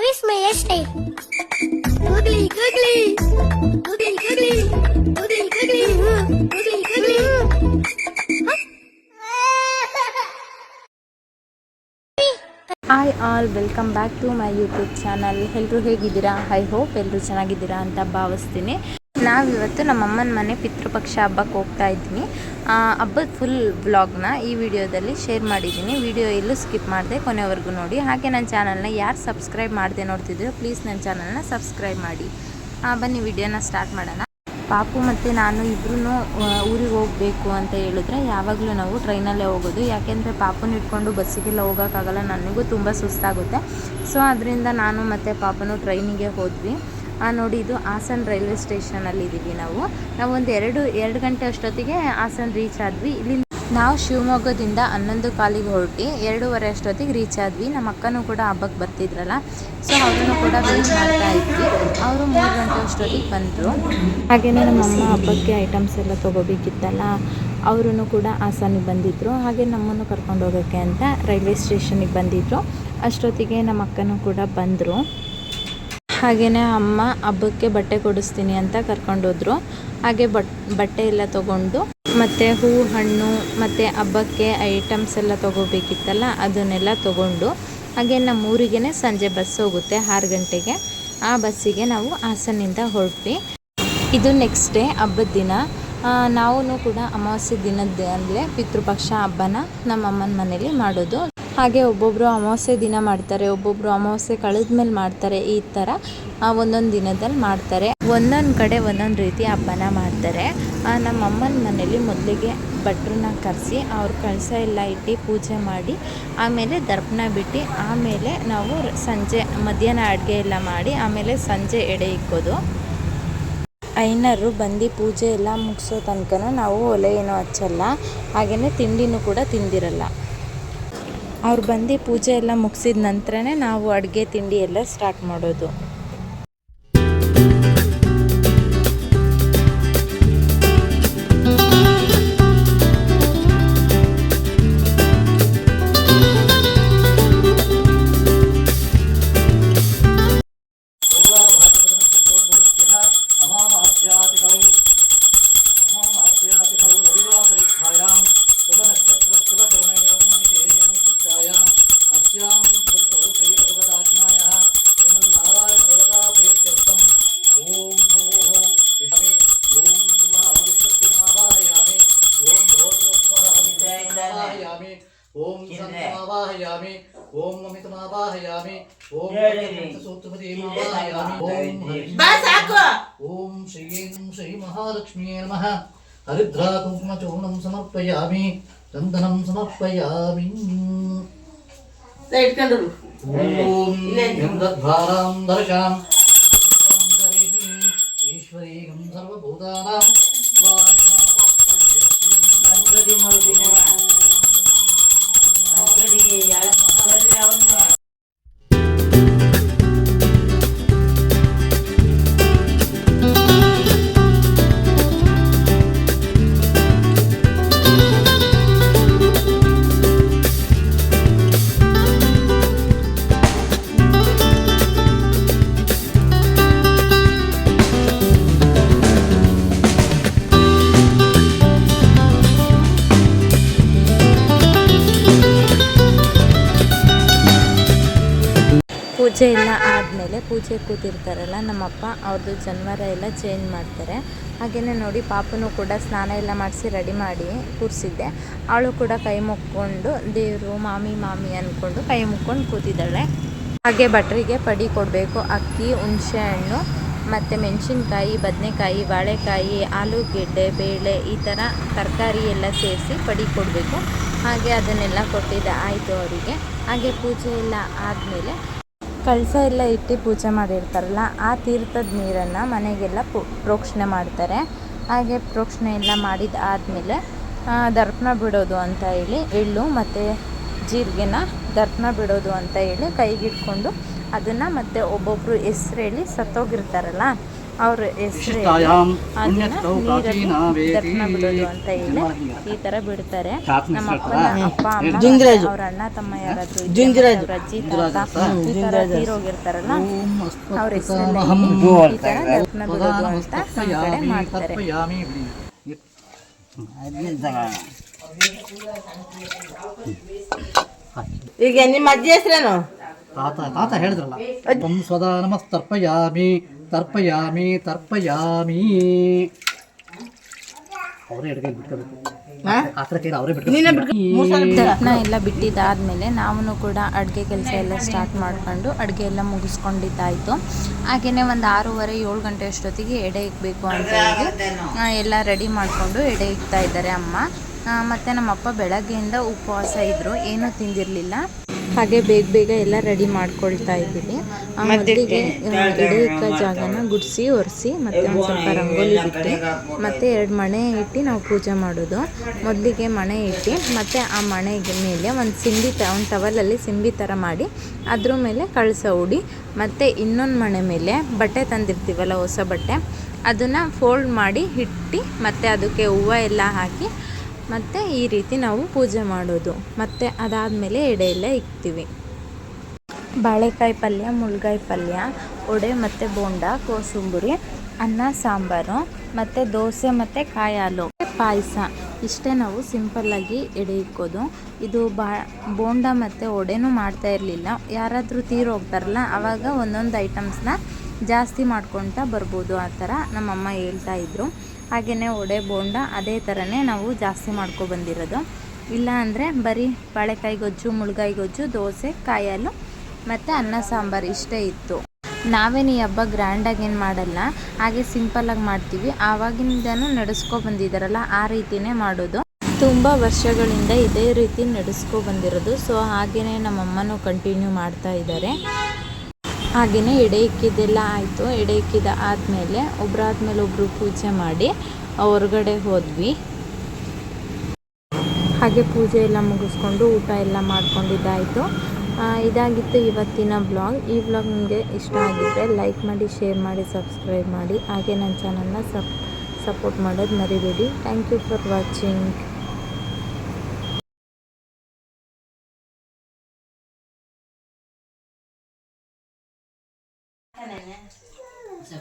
How is my hairstyle? Googly, googly. Googly, googly. Googly, googly. Googly, googly. Hi all welcome back to my YouTube channel ಎಲ್ಲರೂ ಹೇಗಿದ್ದೀರಾ I hope ಎಲ್ಲರೂ ಚೆನ್ನಾಗಿದ್ದೀರಾ ಅಂತ ಭಾವಿಸ್ತೀನಿ ನಾವಿವತ್ತು ನಮ್ಮಮ್ಮನ ಮನೆ ಪಿತೃಪಕ್ಷ ಹಬ್ಬಕ್ಕೆ ಹೋಗ್ತಾ ಇದ್ದೀನಿ ಹಬ್ಬದ ಫುಲ್ ವ್ಲಾಗ್ನ ಈ ವಿಡಿಯೋದಲ್ಲಿ ಶೇರ್ ಮಾಡಿದ್ದೀನಿ. ವಿಡಿಯೋ ಎಲ್ಲೂ ಸ್ಕಿಪ್ ಮಾಡಿದೆ ಕೊನೆವರೆಗೂ ನೋಡಿ. ಹಾಗೆ ನನ್ನ ಚಾನಲ್ನ ಯಾರು ಸಬ್ಸ್ಕ್ರೈಬ್ ಮಾಡದೆ ನೋಡ್ತಿದ್ರು ಪ್ಲೀಸ್ ನನ್ನ ಚಾನಲ್ನ ಸಬ್ಸ್ಕ್ರೈಬ್ ಮಾಡಿ. ಬನ್ನಿ, ವಿಡಿಯೋನ ಸ್ಟಾರ್ಟ್ ಮಾಡೋಣ. ಪಾಪು ಮತ್ತು ನಾನು ಇಬ್ಬರೂ ಊರಿಗೆ ಹೋಗಬೇಕು ಅಂತ ಹೇಳಿದ್ರೆ ಯಾವಾಗಲೂ ನಾವು ಟ್ರೈನಲ್ಲೇ ಹೋಗೋದು. ಯಾಕೆಂದರೆ ಪಾಪುನ ಇಟ್ಕೊಂಡು ಬಸ್ಸಿಗೆಲ್ಲ ಹೋಗೋಕ್ಕಾಗಲ್ಲ. ನನಗೂ ತುಂಬ ಸುಸ್ತಾಗುತ್ತೆ. ಸೊ ಅದರಿಂದ ನಾನು ಮತ್ತು ಪಾಪನು ಟ್ರೈನಿಗೆ ಹೋದ್ವಿ. ನೋಡಿ, ಇದು ಹಾಸನ ರೈಲ್ವೆ ಸ್ಟೇಷನಲ್ಲಿ ಇದ್ದೀವಿ ನಾವು. ನಾವು ಒಂದು ಎರಡು ಎರಡು ಗಂಟೆ ಅಷ್ಟೊತ್ತಿಗೆ ಹಾಸನ್ ರೀಚ್ ಆದ್ವಿ. ಇಲ್ಲಿ ನಾವು ಶಿವಮೊಗ್ಗದಿಂದ ಹನ್ನೊಂದು ಕಾಲಿಗೆ ಹೊರಟಿ ಎರಡೂವರೆ ಅಷ್ಟೊತ್ತಿಗೆ ರೀಚ್ ಆದ್ವಿ. ನಮ್ಮ ಅಕ್ಕನೂ ಕೂಡ ಹಬ್ಬಕ್ಕೆ ಬರ್ತಿದ್ರಲ್ಲ. ಸೊ ಅವರನ್ನು ಕೂಡ ವೇಟ್ ಮಾಡ್ತಾ ಇದ್ವಿ. ಅವರು ಮೂರು ಗಂಟೆ ಅಷ್ಟೊತ್ತಿಗೆ ಬಂದರು. ಹಾಗೆಯೇ ನಮ್ಮ ಅಮ್ಮ ಹಬ್ಬಕ್ಕೆ ಐಟಮ್ಸ್ ಎಲ್ಲ ತೊಗೋಬೇಕಿತ್ತಲ್ಲ ಅವರೂ ಕೂಡ ಹಾಸನಿಗೆ ಬಂದಿದ್ದರು ಹಾಗೆ ನಮ್ಮನ್ನು ಕರ್ಕೊಂಡು ಹೋಗೋಕ್ಕೆ ಅಂತ ರೈಲ್ವೆ ಸ್ಟೇಷನಿಗೆ ಬಂದಿದ್ದರು ಅಷ್ಟೊತ್ತಿಗೆ ನಮ್ಮ ಅಕ್ಕನೂ ಕೂಡ ಬಂದರು. ಹಾಗೆಯೇ ಅಮ್ಮ ಹಬ್ಬಕ್ಕೆ ಬಟ್ಟೆ ಕೊಡಿಸ್ತೀನಿ ಅಂತ ಕರ್ಕೊಂಡೋದ್ರು. ಹಾಗೆ ಬಟ್, ಬಟ್ಟೆ ಎಲ್ಲ ತೊಗೊಂಡು ಮತ್ತು ಹೂ ಹಣ್ಣು ಮತ್ತು ಹಬ್ಬಕ್ಕೆ ಐಟಮ್ಸ್ ಎಲ್ಲ ತೊಗೋಬೇಕಿತ್ತಲ್ಲ ಅದನ್ನೆಲ್ಲ ತೊಗೊಂಡು ಹಾಗೆ ನಮ್ಮ ಊರಿಗೇ ಸಂಜೆ ಬಸ್ ಹೋಗುತ್ತೆ ಆರು ಗಂಟೆಗೆ. ಆ ಬಸ್ಸಿಗೆ ನಾವು ಹಾಸನಿಂದ ಹೊರಟ್ವಿ. ಇದು ನೆಕ್ಸ್ಟ್ ಡೇ ಹಬ್ಬದ ದಿನ. ನಾವು ಕೂಡ ಅಮಾವಾಸ್ಯೆ ದಿನದ ಅಂದರೆ ಪಿತೃಪಕ್ಷ ಹಬ್ಬನ ನಮ್ಮ ಅಮ್ಮನ ಮನೇಲಿ ಮಾಡೋದು. ಹಾಗೆ ಒಬ್ಬೊಬ್ಬರು ಅಮಾವಾಸ್ಯೆ ದಿನ ಮಾಡ್ತಾರೆ ಒಬ್ಬೊಬ್ಬರು ಅಮಾವಾಸ್ಯೆ ಕಳೆದ ಮೇಲೆ ಮಾಡ್ತಾರೆ, ಈ ಥರ ಒಂದೊಂದು ದಿನದಲ್ಲಿ ಮಾಡ್ತಾರೆ. ಒಂದೊಂದು ಕಡೆ ಒಂದೊಂದು ರೀತಿ ಹಬ್ಬನ ಮಾಡ್ತಾರೆ. ನಮ್ಮ ಅಮ್ಮನ ಮನೇಲಿ ಮೊದಲಿಗೆ ಭಟ್ರನ್ನ ಕರೆಸಿ ಅವ್ರ ಕಳಸ ಎಲ್ಲ ಇಟ್ಟು ಪೂಜೆ ಮಾಡಿ, ಆಮೇಲೆ ದರ್ಪಣ ಬಿಟ್ಟು, ಆಮೇಲೆ ನಾವು ಸಂಜೆ ಮಧ್ಯಾಹ್ನ ಅಡುಗೆ ಎಲ್ಲ ಮಾಡಿ, ಆಮೇಲೆ ಸಂಜೆ ಎಡೆ ಇಕ್ಕೋದು. ಐನರು ಬಂದು ಪೂಜೆ ಎಲ್ಲ ಮುಗಿಸೋ ತನಕ ನಾವು ಒಲೆ ಏನೂ ಹಚ್ಚಲ್ಲ. ಹಾಗೆಯೇ ತಿಂಡಿನೂ ಕೂಡ ತಿಂದಿರಲ್ಲ. ಅವ್ರು ಬಂದು ಪೂಜೆ ಎಲ್ಲ ಮುಗಿಸಿದ ನಂತರನೇ ನಾವು ಅಡುಗೆ ತಿಂಡಿ ಎಲ್ಲ ಸ್ಟಾರ್ಟ್ ಮಾಡೋದು. ఓం మమితమావాహయామి ఓం సూత్రపతిమావాహయామి ఓం ఓం శ్రీం శ్రీ మహాలక్ష్మీ నమ. హరిద్రా కుంకుమచూర్ణం సమర్పయామి. చందనం సమర్పయామి. ఓం ఇంద్రద్వారాం దర్శాం ఈశ్వరీకం సర్వభూతానాం. ಪೂಜೆ ಎಲ್ಲ ಆದಮೇಲೆ ಪೂಜೆ ಕೂತಿರ್ತಾರಲ್ಲ, ನಮ್ಮಪ್ಪ ಅವ್ರದ್ದು ಜನ್ವಾರ ಎಲ್ಲ ಚೇಂಜ್ ಮಾಡ್ತಾರೆ. ಹಾಗೆಯೇ ನೋಡಿ ಪಾಪನೂ ಕೂಡ ಸ್ನಾನ ಎಲ್ಲ ಮಾಡಿಸಿ ರೆಡಿ ಮಾಡಿ ಕೂರಿಸಿದ್ದೆ. ಅವಳು ಕೂಡ ಕೈ ಮುಕ್ಕೊಂಡು ದೇವರು ಮಾಮಿ ಮಾಮಿ ಅಂದ್ಕೊಂಡು ಕೈ ಮುಕ್ಕೊಂಡು ಕೂತಿದ್ದಾಳೆ. ಹಾಗೆ ಭಟ್ರಿಗೆ ಪಡಿ ಕೊಡಬೇಕು, ಅಕ್ಕಿ, ಹುಣಸೆ ಹಣ್ಣು, ಮತ್ತು ಮೆಣಸಿನ್ಕಾಯಿ, ಬದನೆಕಾಯಿ, ಬಾಳೆಕಾಯಿ, ಆಲೂಗೆಡ್ಡೆ, ಬೇಳೆ ಈ ಥರ ತರಕಾರಿ ಎಲ್ಲ ಸೇರಿಸಿ ಪಡಿ ಕೊಡಬೇಕು. ಹಾಗೆ ಅದನ್ನೆಲ್ಲ ಕೊಟ್ಟಿದ್ದೆ ಆಯಿತು ಅವರಿಗೆ. ಹಾಗೆ ಪೂಜೆ ಎಲ್ಲ ಆದಮೇಲೆ ಕಳಸ ಎಲ್ಲ ಇಟ್ಟು ಪೂಜೆ ಮಾಡಿರ್ತಾರಲ್ಲ, ಆ ತೀರ್ಥದ ನೀರನ್ನು ಮನೆಗೆಲ್ಲ ಪ್ರೋಕ್ಷಣೆ ಮಾಡ್ತಾರೆ. ಹಾಗೆ ಪ್ರೋಕ್ಷಣೆ ಎಲ್ಲ ಮಾಡಿದ ಆದಮೇಲೆ ದರ್ಪಣ ಬಿಡೋದು ಅಂತ ಹೇಳಿ ಎಳ್ಳು ಮತ್ತು ಜೀರಿಗೆನ ದರ್ಪಣ ಬಿಡೋದು ಅಂತ ಹೇಳಿ ಕೈಗಿಟ್ಕೊಂಡು ಅದನ್ನು ಮತ್ತೆ ಒಬ್ಬೊಬ್ಬರು ಹೆಸ್ರು ಹೇಳಿ ಸತ್ತೋಗಿರ್ತಾರಲ್ಲ ಅವ್ರ ಹೆಸರು ಬಿಡೋದು ಅಂತ ಹೇಳಿ. ಈ ತರ ಬಿಡ್ತಾರೆ ನಮ್ಮ ಅಪ್ಪ ಅಪ್ಪನ ಅಪ್ಪ ಅಮ್ಮ ಅವ್ರ ಅಣ್ಣ ತಮ್ಮ ಯಾರಾದ್ರೂ. ಅವ್ರ ಅಜ್ಜಿ ತಾತ ಈ ತರ ತೀರೋಗಿರ್ತಾರಲ್ಲ ಅವ್ರ ಹೆಸರಲ್ಲಿ ಈ ತರ ದರ್ಪಣ ಬಿಡೋದು ಅಂತ ನಮ್ಮ ಕಡೆ ಮಾಡ್ತಾರೆ. ಈಗ ನಿಮ್ಮ ಅಜ್ಜಿ ಹೆಸರೇನು? ತಾತ ತಾತ ಹೇಳಿದ್ರಲ್ಲ. ಸ್ವದ ಸ್ವದಾ ನಮಸ್ತರ್ಪಯಾಮಿ. ತರ್ಪಯಾಮಿ ತರ್ಪಯಾಮಿ. ಅವರೇ ಎಡಗೈ ಬಿಟ್ಕೋಬೇಕು. ಆ? ಥರ ಕೈಲಿ ಅವರೇ ಬಿಟ್ಕೋಬೇಕು. ದರ್ಪಣ ಎಲ್ಲ ಬಿಟ್ಟಿದ್ದಾದ್ಮೇಲೆ ನಾವು ಕೂಡ ಅಡುಗೆ ಕೆಲಸ ಎಲ್ಲ ಸ್ಟಾರ್ಟ್ ಮಾಡ್ಕೊಂಡು ಅಡುಗೆ ಎಲ್ಲ ಮುಗಿಸ್ಕೊಂಡಿದ್ದಾಯಿತು. ಹಾಗೇನೆ ಒಂದು ಆರೂವರೆ ಏಳು ಗಂಟೆ ಅಷ್ಟೊತ್ತಿಗೆ ಎಡೆ ಇಕ್ಬೇಕು ಅಂತ ಹೇಳಿ ಎಲ್ಲ ರೆಡಿ ಮಾಡಿಕೊಂಡು ಎಡೆ ಇಕ್ತಾ ಇದ್ದಾರೆ ಅಮ್ಮ. ಮತ್ತು ಮತ್ತೆ ನಮ್ಮಪ್ಪ ಬೆಳಗ್ಗೆಯಿಂದ ಉಪವಾಸ ಇದ್ದರು ಏನೂ ತಿಂದಿರಲಿಲ್ಲ. ಹಾಗೆ ಬೇಗ ಬೇಗ ಎಲ್ಲ ರೆಡಿ ಮಾಡ್ಕೊಳ್ತಾ ಇದ್ದೀವಿ. ಆ, ಮೊದಲಿಗೆ ಇಡೀಕ ಜಾಗನ ಗುಡಿಸಿ ಒರೆಸಿ ಮತ್ತೆ ಒಂದು ಸ್ವಲ್ಪ ರಂಗೋಲಿ ಬಿಟ್ಟು ಮತ್ತೆ ಎರಡು ಮಣೆ ಇಟ್ಟು ನಾವು ಪೂಜೆ ಮಾಡೋದು. ಮೊದಲಿಗೆ ಮಣೆ ಇಟ್ಟು ಮತ್ತೆ ಆ ಮಣೆಗೆ ಮೇಲೆ ಒಂದು ಸಿಂಬಿ ತ ಒಂದು ಟವಲಲ್ಲಿ ಸಿಂಬಿ ಥರ ಮಾಡಿ ಅದ್ರ ಮೇಲೆ ಕಳಸ ಉಡಿ ಮತ್ತು ಇನ್ನೊಂದು ಮಣೆ ಮೇಲೆ ಬಟ್ಟೆ ತಂದಿರ್ತೀವಲ್ಲ ಹೊಸ ಬಟ್ಟೆ ಅದನ್ನು ಫೋಲ್ಡ್ ಮಾಡಿ ಇಟ್ಟು ಮತ್ತು ಅದಕ್ಕೆ ಹೂವು ಎಲ್ಲ ಹಾಕಿ ಮತ್ತು ಈ ರೀತಿ ನಾವು ಪೂಜೆ ಮಾಡೋದು. ಮತ್ತು ಅದಾದಮೇಲೆ ಎಡೆ ಎಲ್ಲ ಇಕ್ತೀವಿ. ಬಾಳೆಕಾಯಿ ಪಲ್ಯ, ಮುಳ್ಗಾಯಿ ಪಲ್ಯ ಒಡೆ ಮತ್ತು ಬೋಂಡ, ಕೋಸುಂಬರಿ, ಅನ್ನ, ಸಾಂಬಾರು, ಮತ್ತು ದೋಸೆ ಮತ್ತು ಕಾಯಿ ಹಾಲು ಪಾಯಸ. ಇಷ್ಟೇ ನಾವು ಸಿಂಪಲ್ಲಾಗಿ ಎಡೆ ಇಕ್ಕೋದು. ಇದು ಬಾ, ಬೋಂಡ ಮತ್ತು ವಡೆನೂ ಮಾಡ್ತಾ ಇರಲಿಲ್ಲ. ಯಾರಾದರೂ ತೀರೋಗ್ತಾರಲ್ಲ ಆವಾಗ ಒಂದೊಂದು ಐಟಮ್ಸ್ನ ಜಾಸ್ತಿ ಮಾಡ್ಕೊತಾ ಬರ್ಬೋದು. ಆ ಥರ ನಮ್ಮಮ್ಮ ಹೇಳ್ತಾ ಇದ್ರು. ಹಾಗೆಯೇ ವಡೆ, ಬೋಂಡ ಅದೇ ಥರನೇ ನಾವು ಜಾಸ್ತಿ ಮಾಡ್ಕೊ ಬಂದಿರೋದು. ಇಲ್ಲ ಅಂದರೆ ಬರೀ ಬಾಳೆಕಾಯಿ ಗೊಜ್ಜು, ಮುಳುಗಾಯಿ ಗೊಜ್ಜು, ದೋಸೆ, ಕಾಯಲು ಮತ್ತು ಅನ್ನ ಸಾಂಬಾರು ಇಷ್ಟೇ ಇತ್ತು. ನಾವೇನು ಈ ಹಬ್ಬ ಗ್ರ್ಯಾಂಡಾಗಿ ಏನು ಮಾಡಲ್ಲ. ಹಾಗೆ ಸಿಂಪಲ್ಲಾಗಿ ಮಾಡ್ತೀವಿ. ಆವಾಗಿಂದನೂ ನಡೆಸ್ಕೊ ಬಂದಿದ್ದಾರಲ್ಲ ಆ ರೀತಿಯೇ ಮಾಡೋದು. ತುಂಬ ವರ್ಷಗಳಿಂದ ಇದೇ ರೀತಿ ನಡೆಸ್ಕೊ ಬಂದಿರೋದು. ಸೊ ಹಾಗೆಯೇ ನಮ್ಮಮ್ಮನೂ ಕಂಟಿನ್ಯೂ ಮಾಡ್ತಾ ಇದ್ದಾರೆ. ಹಾಗೆಯೇ ಎಡೆ ಇಕ್ಕಿದ್ದೆಲ್ಲ ಆಯಿತು. ಎಡೆ ಇಕ್ಕಿದ ಆದಮೇಲೆ ಒಬ್ಬರಾದ್ಮೇಲೆ ಒಬ್ಬರು ಪೂಜೆ ಮಾಡಿ ಹೊರಗಡೆ ಹೋದ್ವಿ. ಹಾಗೆ ಪೂಜೆ ಎಲ್ಲ ಮುಗಿಸ್ಕೊಂಡು ಊಟ ಎಲ್ಲ ಮಾಡ್ಕೊಂಡಿದ್ದಾಯಿತು. ಇದಾಗಿತ್ತು ಇವತ್ತಿನ ಬ್ಲಾಗ್ ಈ ಬ್ಲಾಗ್ ನಿಮಗೆ ಇಷ್ಟ ಆಗಿದ್ದರೆ ಲೈಕ್ ಮಾಡಿ ಶೇರ್ ಮಾಡಿ ಸಬ್ಸ್ಕ್ರೈಬ್ ಮಾಡಿ. ಹಾಗೆ ನನ್ನ ಚಾನಲ್ನ ಸಪ್ ಸಪೋರ್ಟ್ ಮಾಡೋದು ಮರಿಬೇಡಿ. Thank you for watching Bisa